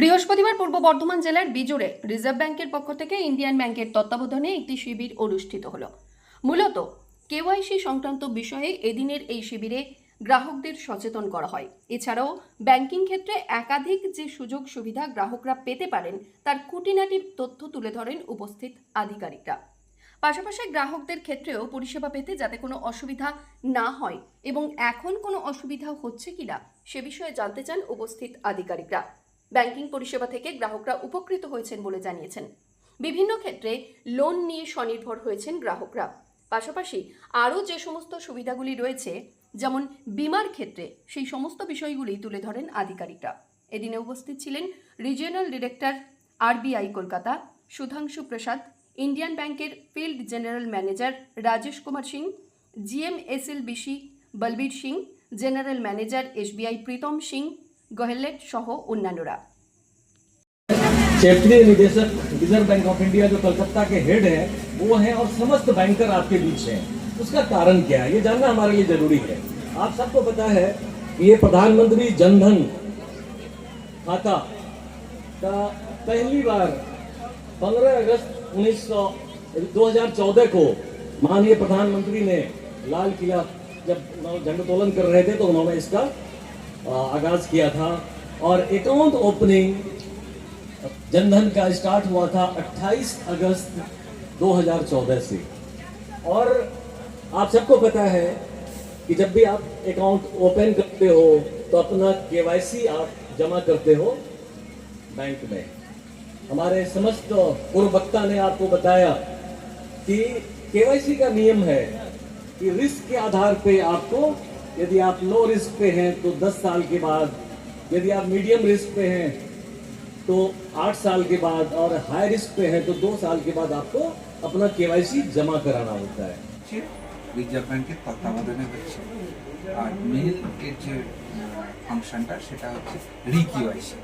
বৃহস্পতিবার পূর্ব বর্ধমান জেলার বিজোড়ে রিজার্ভ ব্যাংকের পক্ষ থেকে ইন্ডিয়ান ব্যাংকের তত্ত্বাবধানে একটি শিবির অনুষ্ঠিত হলো। মূলত কেওয়াইসি সংক্রান্ত বিষয়ে এদিনের এই শিবিরে গ্রাহকদের সচেতন করা হয়। এছাড়াও ব্যাংকিং ক্ষেত্রে একাধিক যে সুযোগ সুবিধা গ্রাহকরা পেতে পারেন, তার খুঁটিনাটি তথ্য তুলে ধরেন উপস্থিত আধিকারিকরা। পাশাপাশি গ্রাহকদের ক্ষেত্রেও পরিষেবা পেতে যাতে কোনো অসুবিধা না হয় এবং এখন কোনো অসুবিধা হচ্ছে কিনা সে বিষয়ে জানতে চান উপস্থিত আধিকারিকরা। ব্যাংকিং পরিষেবা থেকে গ্রাহকরা উপকৃত হয়েছেন বলে জানিয়েছেন। বিভিন্ন ক্ষেত্রে লোন নিয়ে স্বনির্ভর হয়েছেন গ্রাহকরা। পাশাপাশি আরও যে সমস্ত সুবিধাগুলি রয়েছে, যেমন বিমার ক্ষেত্রে সেই সমস্ত বিষয়গুলি তুলে ধরেন আধিকারিকরা। এদিনে উপস্থিত ছিলেন regional director RBI Kolkata, Sudhanshu Prasad, Indian ব্যাংকের field general manager Rajesh Kumar Singh, GMSLBC Balbir Singh, general manager SBI Pritam Singh গহেলেট সহ অন্যান্যরা क्षेत्रीय निदेशक रिजर्व बैंक ऑफ इंडिया जो कलकत्ता के हेड है वो है और समस्त बैंकर आपके बीच हैं उसका कारण क्या है ये जानना हमारे लिए जरूरी है आप सबको पता है कि ये प्रधानमंत्री जनधन खाता का पहली बार 15 अगस्त 1900 2014 को माननीय प्रधानमंत्री ने लाल किला जब झंडोत्तोलन कर रहे थे तो उन्होंने इसका आ, आगाज़ किया था और अकाउंट ओपनिंग जनधन का स्टार्ट हुआ था 28 अगस्त 2014 से। और आप सबको पता है कि जब भी आप अकाउंट ओपन करते हो तो अपना केवाईसी आप जमा करते हो बैंक में। हमारे समस्त पूर्व वक्ता ने आपको बताया कि केवाईसी का नियम है कि रिस्क के आधार पे आपको यदि आप लो रिस्क पे हैं तो 10 साल के बाद यदि आप मीडियम रिस्क पे हैं तो आठ साल के बाद और हाई रिस्क पे है तो दो साल के बाद आपको अपना केवाईसी जमा कराना होता है হচ্ছে রিজার্ভ ব্যাংকের তত্ত্বাবধানে হচ্ছে আর মেইন এর যে ফাংশনটা সেটা হচ্ছে রিকিউআইসি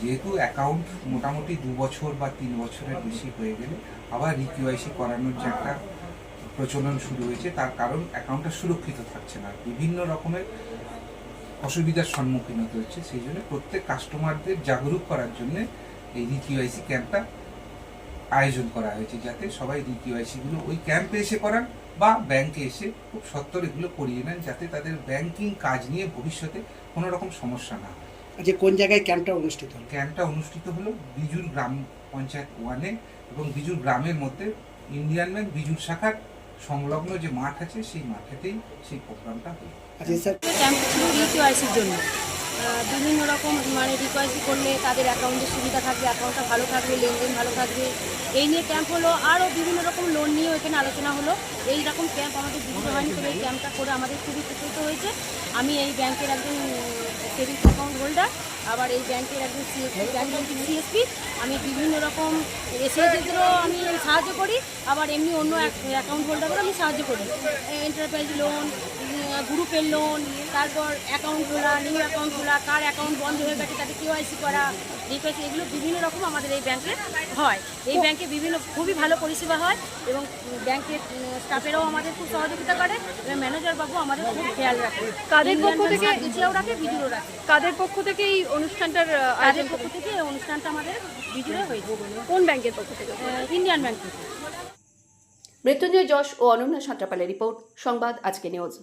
যেহেতু অ্যাকাউন্ট মোটামুটি দু বছর বা তিন বছরের বেশি হয়ে গেলে আবার রিকিউআইসি করানোর যে একটা প্রচলন শুরু হয়েছে তার কারণ অ্যাকাউন্টটা সুরক্ষিত থাকছে না। বিভিন্ন রকমের অসুবিধার সম্মুখীন হতে হচ্ছে সেই জন্য প্রত্যেক কাস্টমারদের জাগরুক করার জন্য এই রিকিউআইসি ক্যাম্পটা আয়োজন করা হয়েছে যাতে সবাই রিকিউআইসি গুলো ওই ক্যাম্পে এসে করান বা ব্যাংকে এসে খুব সত্তর এগুলো করিয়ে নেন যাতে তাদের ব্যাংকিং কাজ নিয়ে ভবিষ্যতে কোনো রকম সমস্যা না হয়। আজকে কোন জায়গায় ক্যাম্পটা অনুষ্ঠিত হলো? ক্যাম্পটা অনুষ্ঠিত হলো বিজুর গ্রাম পঞ্চায়েত ওয়ানে এবং বিজুর গ্রামের মধ্যে ইন্ডিয়ান ব্যাংক বিজুর শাখার সংলগ্ন যে মাঠ আছে সেই মাঠেতেই সেই প্রোগ্রামটা হলো রিকিউআইসির জন্য। বিভিন্ন রকম মানে রিকোয়াইসি করলে তাদের অ্যাকাউন্টের সুবিধা থাকবে অ্যাকাউন্টটা ভালো থাকবে লেনদেন ভালো থাকবে। এই নিয়ে ক্যাম্প হলো আরও বিভিন্ন রকম লোন নিয়েও এখানে আলোচনা হলো। এই রকম ক্যাম্প আমাদের বিভিন্ন হয়নি তবে এই ক্যাম্পটা করে আমাদের খুবই উপকৃত হয়েছে। আমি এই ব্যাংকের একজন সেভিংস অ্যাকাউন্ট হোল্ডার আবার এই ব্যাংকের একজন সিএসপি আমি বিভিন্ন রকম এসএসদেরও আমি সাহায্য করি, আবার এমনি অন্য অ্যাকাউন্ট হোল্ডারদেরও আমি সাহায্য করি। এন্টারপ্রাইজ লোন গ্রুপের লোন তারপর অ্যাকাউন্ট খোলা নিউ অ্যাকাউন্ট খোলা কার অ্যাকাউন্ট বন্ধ হয়ে গেছে তাতে কেওয়াইসি করা রিকোয়েসি এগুলো বিভিন্ন রকম আমাদের এই ব্যাংকে হয়। এই ব্যাংকে বিভিন্ন খুবই ভালো পরিষেবা হয় এবং ব্যাংকের স্টাফেরাও আমাদের খুব সহযোগিতা করে এবং ম্যানেজার বাবু আমাদের খুব খেয়াল রাখে। কাদের পক্ষ থেকে- গুছিয়েও রাখে ভিডিও রাখে। কাদের পক্ষ থেকে এই অনুষ্ঠানটার তাদের আয়োজন পক্ষ থেকে এই অনুষ্ঠানটা আমাদের ভিডিও হয়েছে কোন ব্যাংকের পক্ষ থেকে? ইন্ডিয়ান ব্যাংক থেকে। মৃত্যুঞ্জয় যশ ও অনন্যা সাঁতরাপালের রিপোর্ট সংবাদ আজকে নিউজ।